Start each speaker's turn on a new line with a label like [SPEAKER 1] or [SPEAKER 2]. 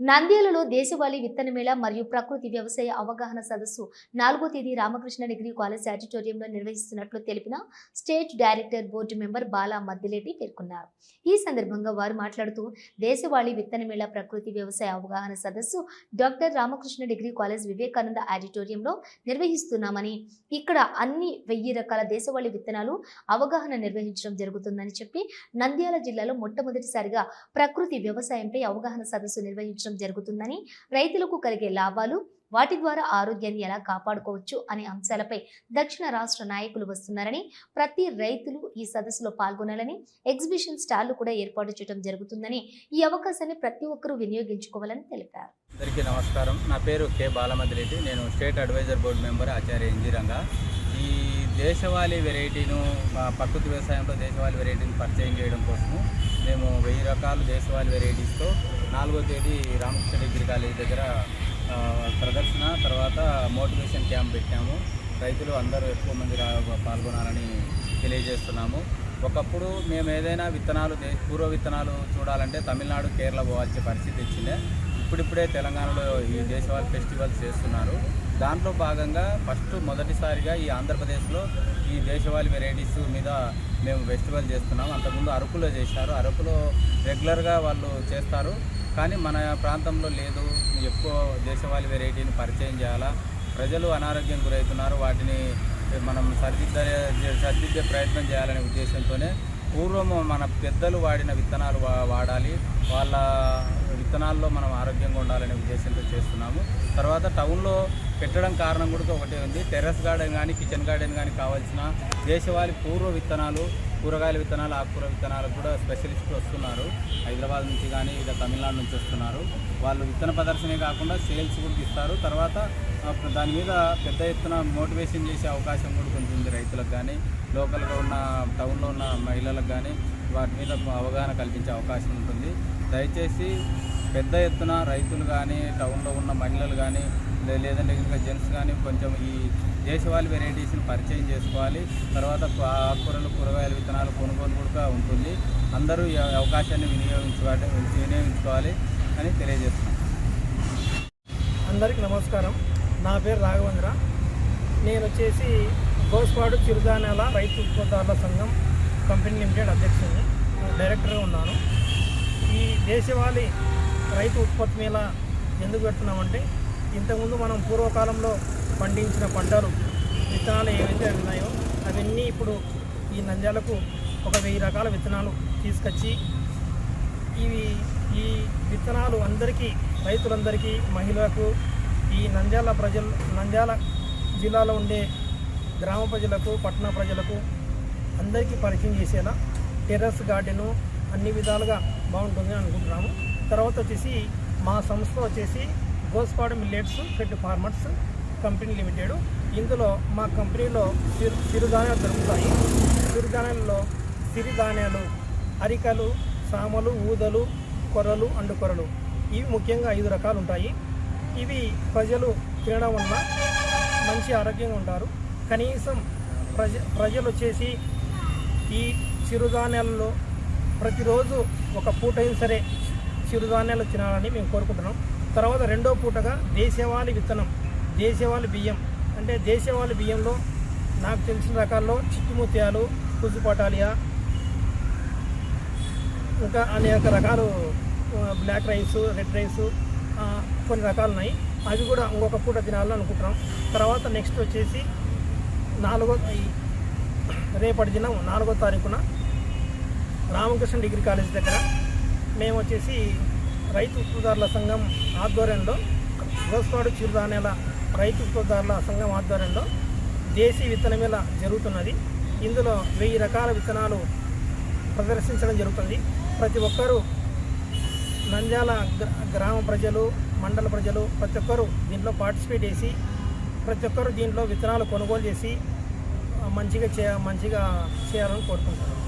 [SPEAKER 1] నంద్యాలలో దేశవాళీ విత్తన మేళ మరియు ప్రకృతి వ్యవసాయ అవగాహన సదస్సు నాలుగో తేదీ రామకృష్ణ డిగ్రీ కాలేజ్ ఆడిటోరియంలో నిర్వహిస్తున్నట్లు తెలిపిన state director board member Bala Maddileti పేర్కొన్నారు. ఈ సందర్భంగా వారు మాట్లాడుతూ దేశవాళీ విత్తన మేళ ప్రకృతి వ్యవసాయ అవగాహన సదస్సు doctor Ramakrishna degree college Vivekananda ఆడిటోరియంలో నిర్వహిస్తున్నామని ఇక్కడ అన్ని వెయ్యి రకాల దేశవాళీ విత్తనాలు అవగాహన నిర్వహించడం జరుగుతుందని చెప్పి నంద్యాల జిల్లాలో మొట్టమొదటిసారిగా ప్రకృతి వ్యవసాయంపై అవగాహన సదస్సు నిర్వహించడం జరుగుతుందని రైతులకు కలిగే లాభాలు వాటి ద్వారా ఆరోగ్యాన్ని ఎలా కాపాడుకోవచ్చు అనే అంశాలపై దక్షిణ రాష్ట్ర నాయకులు వస్తున్నారని ప్రతి రైతులు ఈ సదస్సులో పాల్గొనాలని ఎగ్జిబిషన్ స్టాళ్ళు కూడా ఏర్పాటు చేయడం జరుగుతుందని ఈ అవకాశాన్ని ప్రతి ఒక్కరూ వినియోగించుకోవాలని తెలిపారు.
[SPEAKER 2] అందరికీ నమస్కారం. నా పేరు కె. బాలమదిరెడ్డి. నేను state adviser board member Acharya NG ఈ దేశవాళీ వెరైటీను ప్రకృతి వ్యవసాయంలో దేశవాళీ వెరైటీని పరిచయం చేయడం కోసము మేము వెయ్యి రకాల దేశవాళీ వెరైటీస్తో నాలుగో తేదీ రామకృష్ణ డిగ్రీ కాలేజ్ దగ్గర ప్రదర్శన తర్వాత మోటివేషన్ క్యాంప్ పెట్టాము. రైతులు అందరూ ఎక్కువ మంది పాల్గొనాలని తెలియజేస్తున్నాము. ఒకప్పుడు మేము ఏదైనా విత్తనాలు పూర్వ విత్తనాలు చూడాలంటే తమిళనాడు కేరళ పోవాల్సిన పరిస్థితి వచ్చిందే. ఇప్పుడిప్పుడే తెలంగాణలో ఈ దేశవాళీ ఫెస్టివల్స్ చేస్తున్నారు. దాంట్లో భాగంగా ఫస్ట్ మొదటిసారిగా ఈ ఆంధ్రప్రదేశ్లో ఈ దేశవాళీ వెరైటీస్ మీద మేము ఫెస్టివల్ చేస్తున్నాం. అంతకుముందు అరకులో చేశారు. అరకులో రెగ్యులర్గా వాళ్ళు చేస్తారు. కానీ మన ప్రాంతంలో లేదు. ఎక్కువ దేశవాళీ వెరైటీని పరిచయం చేయాలా? ప్రజలు అనారోగ్యం గురవుతున్నారు. వాటిని మనం సరిదిద్దే సరిదిద్దే ప్రయత్నం చేయాలనే ఉద్దేశంతోనే పూర్వం మన పెద్దలు వాడిన విత్తనాలు వా- వాడాలి. వాళ్ళ విత్తనాల్లో మనం ఆరోగ్యంగా ఉండాలనే ఉద్దేశంతో చేస్తున్నాము. తర్వాత టౌన్లో పెట్టడం కారణం కూడా ఒకటే ఉంది. టెర్రస్ గార్డెన్ కానీ కిచెన్ గార్డెన్ కానీ కావాల్సిన దేశవాళి పూర్వ విత్తనాలు కూరగాయల విత్తనాలు ఆకుకూర విత్తనాలకు కూడా స్పెషలిస్టులు వస్తున్నారు. హైదరాబాద్ నుంచి కానీ ఇలా తమిళనాడు నుంచి వస్తున్నారు. వాళ్ళు విత్తన ప్రదర్శనే కాకుండా సేల్స్ కూడా ఇస్తారు తర్వాత దాని మీద పెద్ద ఎత్తున మోటివేషన్ చేసే అవకాశం కూడా కొంచెం ఉంది రైతులకు కానీ లోకల్గా ఉన్న టౌన్లో ఉన్న మహిళలకు కానీ వాటి మీద అవగాహన కల్పించే అవకాశం ఉంటుంది. దయచేసి పెద్ద ఎత్తున రైతులు కానీ టౌన్లో ఉన్న మహిళలు కానీ లేదంటే ఇంకా జెంట్స్ కానీ కొంచెం ఈ దేశవాళీ వెరైటీస్ని పరిచయం చేసుకోవాలి. తర్వాత ఆకుకూరలు కూరగాయల విత్తనాలు కొనుగోలు కూడా ఉంటుంది. అందరూ ఈ అవకాశాన్ని వినియోగించుకోవాలి వినియోగించుకోవాలి అని తెలియజేస్తున్నాం.
[SPEAKER 3] అందరికీ నమస్కారం. నా పేరు రాఘవేంద్ర. నేను వచ్చేసి గోస్పాడు చిరుధాన్యాల రైతు ఉత్పత్తుల సంఘం కంపెనీ లిమిటెడ్ అధ్యక్షుడిని డైరెక్టర్గా ఉన్నాను. ఈ దేశవాళీ రైతు ఉత్పత్తి మేళ ఎందుకు పెడుతున్నామంటే ఇంతకుముందు మనం పూర్వకాలంలో పండించిన పంటలు విత్తనాలు ఏవైతే ఉన్నాయో అవన్నీ ఇప్పుడు ఈ నంద్యాలకు ఒక వెయ్యి రకాల విత్తనాలు తీసుకొచ్చి ఇవి ఈ విత్తనాలు అందరికీ రైతులందరికీ మహిళలకు ఈ నంద్యాల ప్రజలు నంద్యాల జిల్లాలో ఉండే గ్రామ ప్రజలకు పట్టణ ప్రజలకు అందరికీ పరిచయం చేసేలా టెర్రస్ గార్డెను అన్ని విధాలుగా బాగుంటుంది అనుకుంటున్నాము. తర్వాత వచ్చేసి మా సంస్థ వచ్చేసి Gospadu millets fed farmers company limited. ఇందులో మా కంపెనీలో చిరు చిరుధాన్యాలు దొరుకుతాయి. చిరుధాన్యాలలో సిరిధాన్యాలు అరికలు సామలు ఊదలు కొర్రలు అండు కొరలు ఇవి ముఖ్యంగా ఐదు రకాలు ఉంటాయి. ఇవి ప్రజలు తినడం వల్ల మంచి ఆరోగ్యంగా ఉంటారు. కనీసం ప్రజ ప్రజలు వచ్చేసి ఈ చిరుధాన్యాలలో ప్రతిరోజు ఒక పూట అయినా సరే చిరుధాన్యాలు తినాలని మేము కోరుకుంటున్నాం. తర్వాత రెండో పూటగా దేశవాళీ విత్తనం దేశవాళీ బియ్యం. అంటే దేశవాళి బియ్యంలో నాకు తెలిసిన రకాల్లో చిట్టుముత్యాలు కుజుపటాలియా ఇంకా అనేక రకాలు బ్లాక్ రైస్ రెడ్ రైస్ కొన్ని రకాలు ఉన్నాయి. అవి కూడా ఇంకొక పూట తినాలని అనుకుంటున్నాం. తర్వాత నెక్స్ట్ వచ్చేసి నాలుగో రేపటి దినం నాలుగో తారీఖున రామకృష్ణ డిగ్రీ కాలేజ్ దగ్గర మేము వచ్చేసి రైతు ఉత్పత్తిదారుల సంఘం ఆధ్వర్యంలో గోస్పాడు చిరుధాన్యాల రైతు ఉత్పత్తిదారుల సంఘం ఆధ్వర్యంలో దేశీ విత్తన మేళ జరుగుతున్నది. ఇందులో వెయ్యి రకాల విత్తనాలు ప్రదర్శించడం జరుగుతుంది. ప్రతి ఒక్కరూ నంద్యాల గ్రామ ప్రజలు మండల ప్రజలు ప్రతి ఒక్కరూ దీంట్లో పార్టిసిపేట్ చేసి ప్రతి ఒక్కరూ దీంట్లో విత్తనాలు కొనుగోలు చేసి మంచిగా చే మంచిగా చేయాలని కోరుకుంటున్నాను